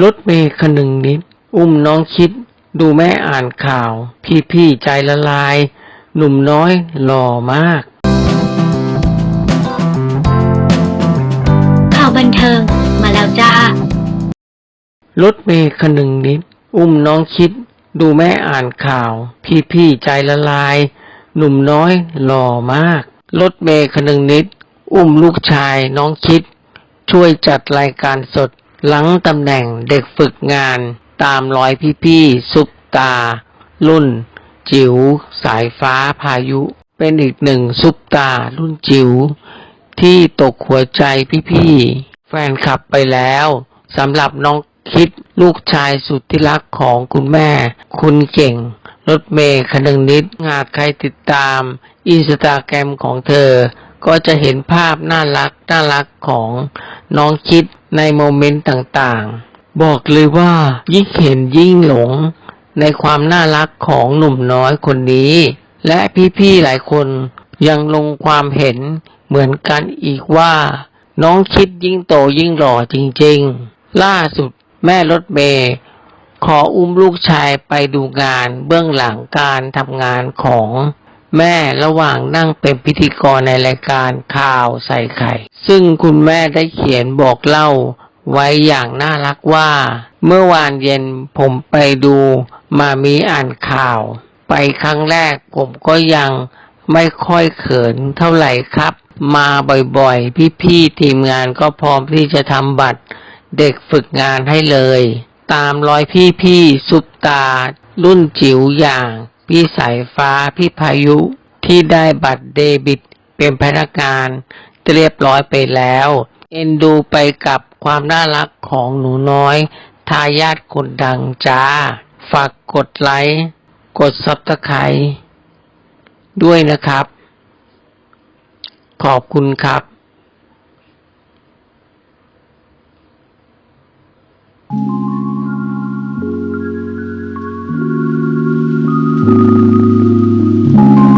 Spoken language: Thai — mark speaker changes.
Speaker 1: รถเมย์คนึงนิด อุ้มน้องคิด ดูแม่อ่านข่าว พี่ๆใจละลาย หนุ่มน้อยหล่อมาก
Speaker 2: ข่าวบันเทิงมาแล้วจ้า
Speaker 1: รถเมย์คนึงนิด อุ้มน้องคิด ดูแม่อ่านข่าว พี่ๆใจละลาย หนุ่มน้อยหล่อมาก รถเมย์คนึงนิด อุ้มลูกชายน้องคิด ช่วยจัดรายการสด หลังตำแหน่งเด็กฝึกงานตามรอยพี่ๆซุปตา รุ่น จิ๋วสายฟ้าพายุ เป็นอีกหนึ่งซุปตา รุ่นจิ๋วที่ตกหัวใจพี่ๆแฟนคลับไปแล้วสำหรับน้องคิดลูกชายสุดที่รักของคุณแม่ คุณเก่ง รถเมย์คนึงนิดหากใครติดตาม อินสตาแกรมของเธอ ก็จะเห็นภาพน่ารักน่ารักของน้องคิด ในโมเมนต์ต่างๆ บอกเลยว่ายิ่งเห็นยิ่งหลง ในความน่ารักของหนุ่มน้อยคนนี้ และพี่ๆหลายคนยังลงความเห็นเหมือนกันอีกว่า น้องคิดยิ่งโตยิ่งหล่อจริงๆ ล่าสุดแม่รถเมย์ขออุ้มลูกชายไปดูงานเบื้องหลังการทำงานของ แม่ระหว่างนั่งเป็นพิธีกรในรายการข่าวใส่ไข่ ซึ่งคุณแม่ได้เขียนบอกเล่าไว้อย่างน่ารักว่า เมื่อวานเย็นผมไปดูมามีอ่านข่าว ไปครั้งแรกผมก็ยังไม่ค่อยเขินเท่าไหร่ครับ มาบ่อยๆ พี่ๆทีมงานก็พร้อมที่จะทำบัตรเด็กฝึกงานให้เลย ตามรอยพี่ๆซุปตา รุ่นจิ๋วอย่าง พี่สายฟ้า พี่พายุที่ได้บัตรเดบิตเป็นพนักงานเรียบร้อยไปแล้ว เอ็นดูไปกับความน่ารักของหนูน้อย ทายาทคนดังจ้า ฝากกดไลค์ กดซับสไครต์ด้วยนะครับ ขอบคุณครับ